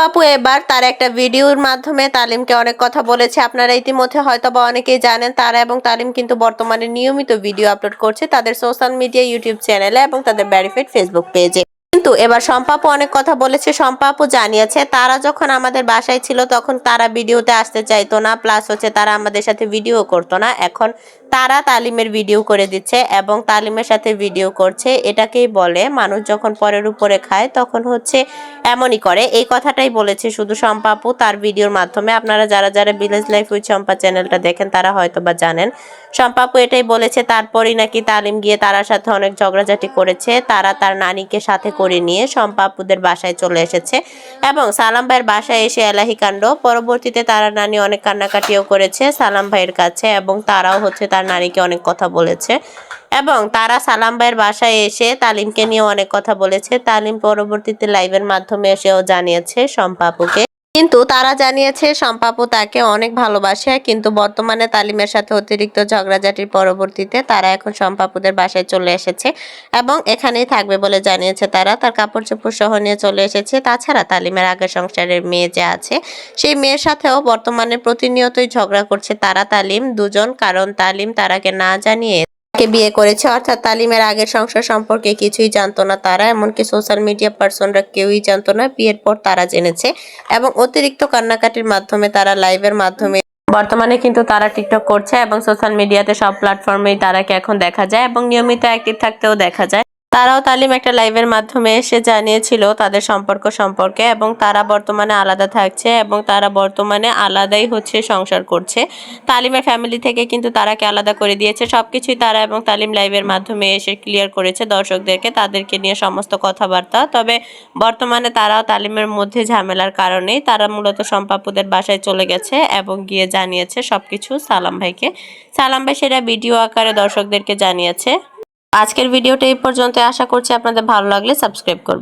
শম্পাপু এবার তার একটা ভিডিওর মাধ্যমে তালিমকে অনেক কথা বলেছে। আপনারা ইতিমধ্যে হয়তো বা অনেকেই জানেন, তারা এবং তালিম কিন্তু বর্তমানে নিয়মিত ভিডিও আপলোড করছে তাদের সোশ্যাল মিডিয়া, ইউটিউব চ্যানেলে এবং তাদের ব্যারিফেড ফেসবুক পেজে। কিন্তু এবার শম্পাপু অনেক কথা বলেছে। শম্পাপু জানিয়েছে, তারা যখন আমাদের বাসায় ছিল তখন তারা ভিডিওতে আসতে চাইতো না প্লাস হচ্ছে তারা আমাদের সাথে ভিডিও করতো না। এখন তারা তালিমের ভিডিও করে দিচ্ছে এবং তালিমের সাথে ভিডিও করছে। এটাকেই বলে, মানুষ যখন পরের উপরে খায় তখন হচ্ছে এমনই করে। এই কথাটাই বলেছে শুধু শম্পাপু তার ভিডিওর মাধ্যমে। আপনারা যারা যারা ভিলেজ লাইফ উইথ শম্পা চ্যানেলটা দেখেন তারা হয়তো বা জানেন। শম্পাপু এটাই বলেছে, তারপরই নাকি তালিম গিয়ে তারার সাথে অনেক ঝগড়াঝাটি করেছে। তারা তার নানিকে সাথে করে নিয়ে শম্পাপুদের বাসায় চলে এসেছে এবং সালাম ভাইয়ের বাসায় এসে এলাহি কাণ্ড। পরবর্তীতে তারা নানি অনেক কান্নাকাটিও করেছে সালাম ভাইয়ের কাছে এবং তারাও হচ্ছে তার নানিকে অনেক কথা বলেছে। এবং তারা সালাম ভাইয়ের বাসায় এসে তালিমকে নিয়ে অনেক কথা বলেছে। তালিম পরবর্তীতে লাইভের মাধ্যমে এসেও জানিয়েছে শম্পাপুকে কিন্তু তারা জানিয়েছে শম্পাপু তাকে অনেক ভালোবাসে, কিন্তু বর্তমানে তালিমের সাথে অতিরিক্ত ঝগড়াঝাটির পরবর্তীতে তারা এখন শম্পাপুদের বাসায় চলে এসেছে এবং এখানেই থাকবে বলে জানিয়েছে তারা। তার কাপড় চোপড় সহ নিয়ে চলে এসেছে। তাছাড়া তালিমের আগের সংসারের মেয়ে যে আছে, সেই মেয়ের সাথেও বর্তমানে প্রতিনিয়তই ঝগড়া করছে তারা তালিম দুজন, কারণ তালিম তারাকে না জানিয়ে তাকে বিয়ে করেছে। অর্থাৎ তালিমের আগের সংসার সম্পর্কে কিছুই জানতো না তারা, এমনকি সোশ্যাল মিডিয়া পার্সনরা কেউই জানতো না। বিয়ের পর তারা জেনেছে এবং অতিরিক্ত কান্নাকাটির মাধ্যমে তারা লাইভের মাধ্যমে বর্তমানে কিন্তু তারা টিকটক করছে এবং সোশ্যাল মিডিয়াতে সব প্ল্যাটফর্মেই তারাকে এখন দেখা যায় এবং নিয়মিত অ্যাক্টিভ থাকতেও দেখা যায়। তারাও তালিম একটা লাইভের মাধ্যমে এসে জানিয়েছিল তাদের সম্পর্ক সম্পর্কে এবং তারা বর্তমানে আলাদা থাকছে এবং তারা বর্তমানে আলাদাই হচ্ছে সংসার করছে। তালিমের ফ্যামিলি থেকে কিন্তু তারাকে আলাদা করে দিয়েছে। সব কিছুই তারা এবং তালিম লাইভের মাধ্যমে এসে ক্লিয়ার করেছে দর্শকদেরকে, তাদেরকে নিয়ে সমস্ত কথাবার্তা। তবে বর্তমানে তারাও তালিমের মধ্যে ঝামেলার কারণেই তারা মূলত সম্পাপুদের বাসায় চলে গেছে এবং গিয়ে জানিয়েছে সব কিছু সালাম ভাইকে। সালাম ভাই সেটা ভিডিও আকারে দর্শকদেরকে জানিয়েছে। আজকের ভিডিওটা এই পর্যন্ত আশা করছি আপনাদের ভালো লাগলে সাবস্ক্রাইব করবেন।